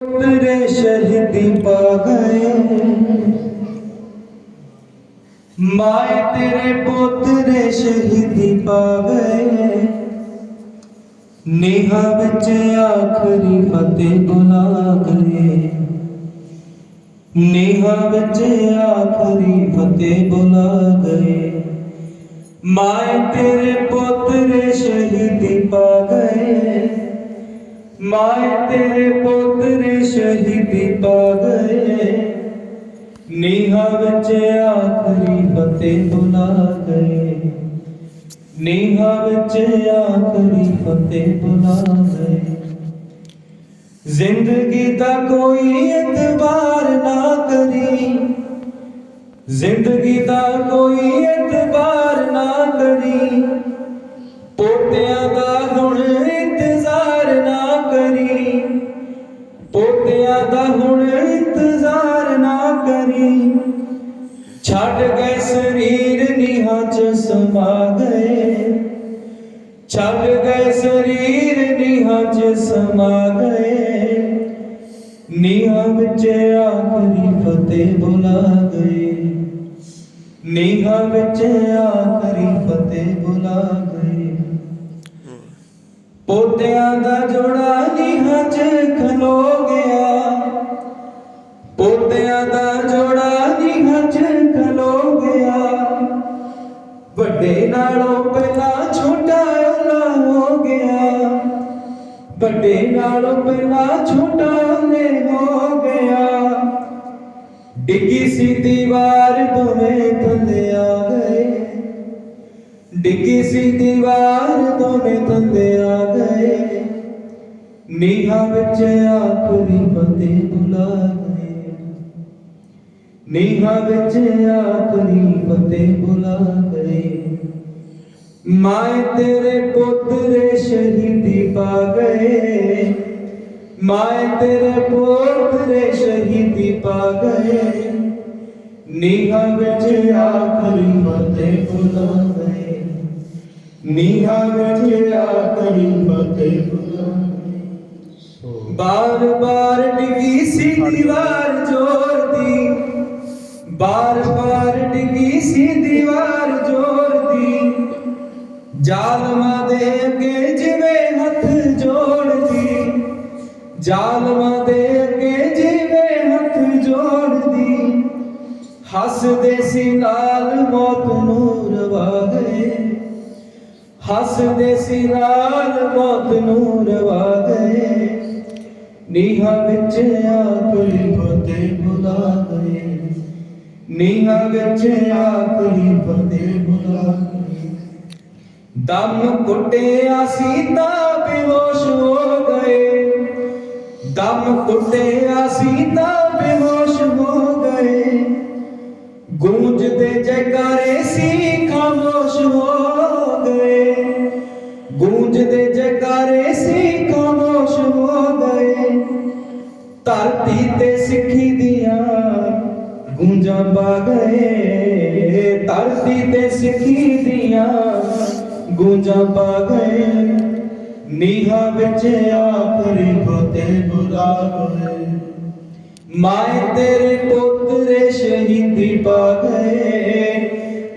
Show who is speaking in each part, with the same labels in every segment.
Speaker 1: तेरे शहीदी पा गए माए तेरे पोतरे शहीदी पा गए नेहा बच आखरी फतेह बुला गए नेहा बच आखरी फतेह बुला गए माए तेरे पोतरे शहीदी पा गए ਮਾਏ ਤੇਰੇ ਪੋਤਰੇ ਸ਼ਹੀਦੀ ਪਾ ਗਏ ਨੀਹਾਂ ਵਿੱਚ ਆਖਰੀ ਫਤਿਹ ਬੁਲਾ ਗਏ ਨੀਹਾਂ ਵਿੱਚ ਆਖਰੀ ਫਤਿਹ ਬੁਲਾ ਗਏ ਜ਼ਿੰਦਗੀ ਦਾ ਕੋਈ ਇਤਬਾਰ ਨਾ ਕਰੀ। ਜ਼ਿੰਦਗੀ ਦਾ ਕੋਈ ਇਤਬਾਰ ਨਾ ਕਰੀ। ਪੋਤਿਆਂ ਛੱਡ ਗਏ ਸਰੀਰ ਨੀਹਾਂ ਚ ਸਮਾ ਗਏ। ਛੱਡ ਗਏ ਸਰੀਰ ਨੀਹਾਂ ਚ ਸਮਾ ਗਏ। ਨੀਹਾਂ ਵਿੱਚ ਆਖਰੀ ਫਤਿਹ ਬੁਲਾ ਗਏ। ਨੀਹਾਂ ਵਿੱਚ ਆਖਰੀ ਫਤਿਹ ਬੁਲਾ ਗਏ। ਪੋਤਿਆਂ ਦਾ ਜੋੜਾ ਨੀਹਾਂ 'ਚ ਖਲੋ ਗਿਆ। ਪੋਤਿਆਂ ਦਾ ਵੱਡੇ ਨਾਲੋਂ ਪਹਿਲਾਂ ਛੋਟਾ ਉਹਲਾ ਹੋ ਗਿਆ। ਵੱਡੇ ਨਾਲੋਂ ਪਹਿਲਾਂ ਛੋਟਾ ਉਹਨੇ ਹੋ ਗਿਆ। ਡਿੱਗੀ ਸੀ ਦੀਵਾਰ ਦੋਵੇਂ ਥੱਲੇ ਆ ਗਏ। ਡਿੱਗੀ ਸੀ ਦੀਵਾਰ ਦੋਵੇਂ ਥੱਲੇ ਆ ਗਏ। ਨੀਹਾਂ ਵਿੱਚ ਆਖਰੀ ਫਤਿਹ ਬੁਲਾ ਗਏ। ਨੀਹਾਂ ਵਿੱਚ ਆਖਰੀ ਫਤਿਹ ਬੁਲਾ ਗਏ। ਮਾਏ ਤੇਰੇ ਪੁੱਤਰੇ ਸ਼ਹੀਦੀ ਪਾ ਗਏ। ਮਾਏ ਤੇਰੇ ਪੁੱਤਰੇ ਸ਼ਹੀਦੀ ਪਾ ਗਏ। ਨੀਹਾਂ ਵਿੱਚ ਆਖਰੀ ਫਤਿਹ ਬੁਲਾ ਗਏ ਨੀਹਾਂ ਵਿੱਚ ਆਖਰੀ ਫਤਿਹ ਬੁਲਾ ਗਏ ਬਾਰ ਬਾਰ ਡਿੱਗੀ ਸੀ ਦੀਵਾਰ ਜੋਰ ਦੀ। ਬਾਰ ਜ਼ਾਲਮਾਂ ਦੇ ਅੱਗੇ ਜਿਵੇਂ ਹੱਥ ਜੋੜਦੀ, ਜ਼ਾਲਮਾਂ ਦੇ ਅੱਗੇ ਜਿਵੇਂ ਹੱਥ ਜੋੜਦੀ, ਹੱਸਦੇ ਸੀ ਨਾਲ ਮੌਤ ਨੂੰ ਰਵਾ ਗਏ ਹੱਸਦੇ ਸੀ ਨਾਲ ਮੌਤ ਨੂੰ ਰਵਾ ਗਏ ਨੀਹਾਂ ਵਿੱਚ ਆਖਰੀ ਫਤਿਹ ਬੁਲਾ ਗਏ ਨੀਹਾਂ ਵਿੱਚ ਆਖਰੀ ਫਤਿਹ ਬੁਲਾ ਗਏ ਦਮ ਕੁੱਟਿਆ ਸੀ ਤਾਂ ਬੇਹੋਸ਼ ਹੋ ਗਏ। ਦਮ ਕੁੱਟਿਆ ਸੀ ਤਾਂ ਬੇਹੋਸ਼ ਹੋ ਗਏ। ਗੂੰਜਦੇ ਜੈਕਾਰੇ ਸੀ ਖਾਮੋਸ਼ ਹੋ ਗਏ। ਗੂੰਜਦੇ ਜੈਕਾਰੇ ਸੀ ਖਾਮੋਸ਼ ਹੋ ਗਏ। ਧਰਤੀ ਤੇ ਸਿੱਖੀ ਦੀਆਂ ਗੂੰਜਾਂ ਪਾ ਗਏ। ਧਰਤੀ ਤੇ ਸਿੱਖੀ ਦੀਆਂ ਗੂੰਜਾਂ ਪਾ ਗਏ। ਨੀਹਾਂ ਵਿੱਚ ਆਖਰੀ ਫਤਿਹ ਬੁਲਾ ਗਏ। ਮਾਏ ਤੇਰੇ ਪੁੱਤਰੇ ਸ਼ਹੀਦੀ ਪਾ ਗਏ।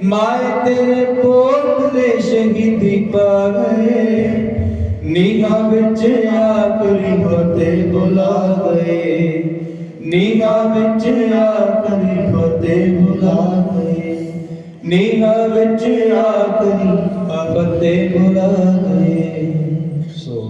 Speaker 1: ਮਾਏ ਤੇਰੇ ਪੁੱਤਰੇ ਸ਼ਹੀਦੀ ਪਾ ਗਏ। ਨੀਹਾਂ ਵਿੱਚ ਆਖਰੀ ਫਤਿਹ ਬੁਲਾ ਗਏ। ਨੀਹਾਂ ਵਿੱਚ ਆਖਰੀ ਫਤਿਹ ਬੁਲਾ ਗਏ। ਨੀਹਾਂ ਵਿੱਚ ਆਖਰੀ ਫਤਿਹ ਬੁਲਾ ਗਏ। ਸੋ